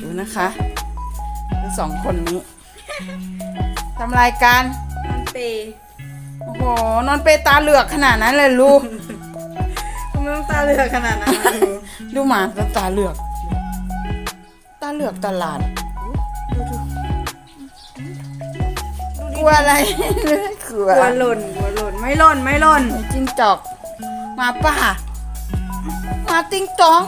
ดูนะคะดูสองคนนี้ทำรายการมันเปย์โอ้โหนอนเปตาเหลือกขนาดนั้นเลยลูกทำไมต้องตาเหลือกขนาดนั้นนะลูกดูหมาตาเหลือก ตาเหลือกตลาดกลัวอะไรกลัวกลัวหล่นกลัวหล่นไม่หล่นไม่หล่นไอ้จิ้งจอกหมาป่าหมาติ้งจอง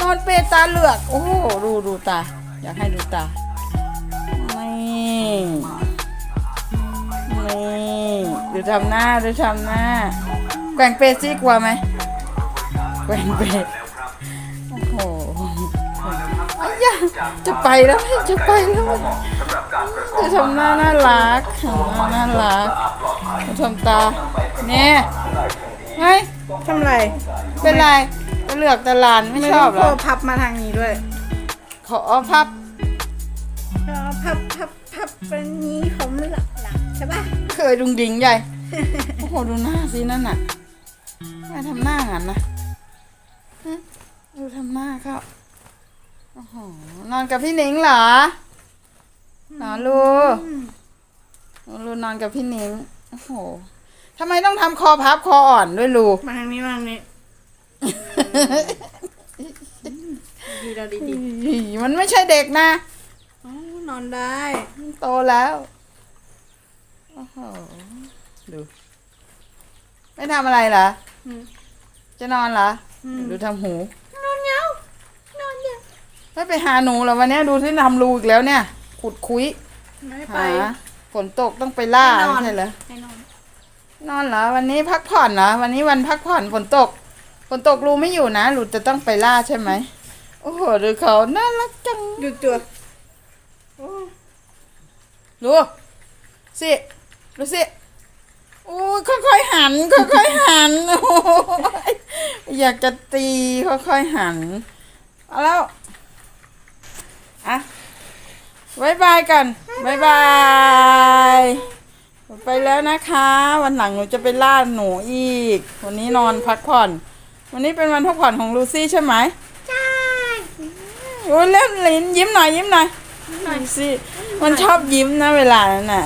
นอนเปตาเหลือก โอ้โหดูดูตา อยากให้ดูตานี่นี่ดูทำหน้าดูทำหน้า แกว่งเปซี่กลัวไหมแกว่งเปโอ้โหไอ้ยจะไปแล้วจะไปแล้วจะทำหน้าน่ารักทำหน้าน่ารักทำตาเนี่ยเฮ้ยทำไรเป็นไร เหลือกตะลานไม่ชอบเหรโคอพับมาทางนี้ด้วย ขอพับเออพับพับพับเป็นนี้ผมหลับหลับใช่ปะเคยดุงดิงใหญ่โอ้โหดูหน้าสินั่นน่ะแม่ทำหน้างั้นนะฮะดูทำหน้าเขาโอ้โหนอนกับพี่หนิงเหรอนอนลูลูนอนกับพี่หนิงโอ้โหทำไมต้องทำคอพับคออ่อนด้วยลูมาทางนี้มาทางนี้ ดีเราดีดีมันไม่ใช่เด็กนะอ๋อนอนได้มันโตแล้วโอ้โหดูไม่ทำอะไรเหรออืมจะนอนเหรออืมดูทำหู นอนเงานอนเงาไม่ไปหาหนูเหรอวันเนี้ยดูที่ทำรูอีกแล้วเนี่ย ขุดคุยไม่ไปหาฝนตกต้องไปล่าให้นอนไม่ใช่เหรอให้นอน นอนเหรอ วันนี้พักผ่อนเหรอ วันนี้วันพักผ่อนฝนตก ฝนตกรูไม่อยู่นะรูจะต้องไปล่าใช่ไหมโอ้โหดูเขาน่ารักจังดูตัวดูสิดูสิโอ้ยค่อยๆหัน ค่อยๆหันโอ้ยอยากจะตีค่อยๆหันเอาแล้วอะบายบายกันบายบายไปแล้วนะคะ วันหลังหนูจะไปล่าหนูอีก วันนี้นอนพักผ่อน วันนี้เป็นวันพักผ่อนของลูซี่ใช่ไหมใช่โอ้ยเล่นลิ้นยิ้มหน่อยยิ้มหน่อยหน่อยสิมันชอบยิ้มนะเวลานั้นน่ะ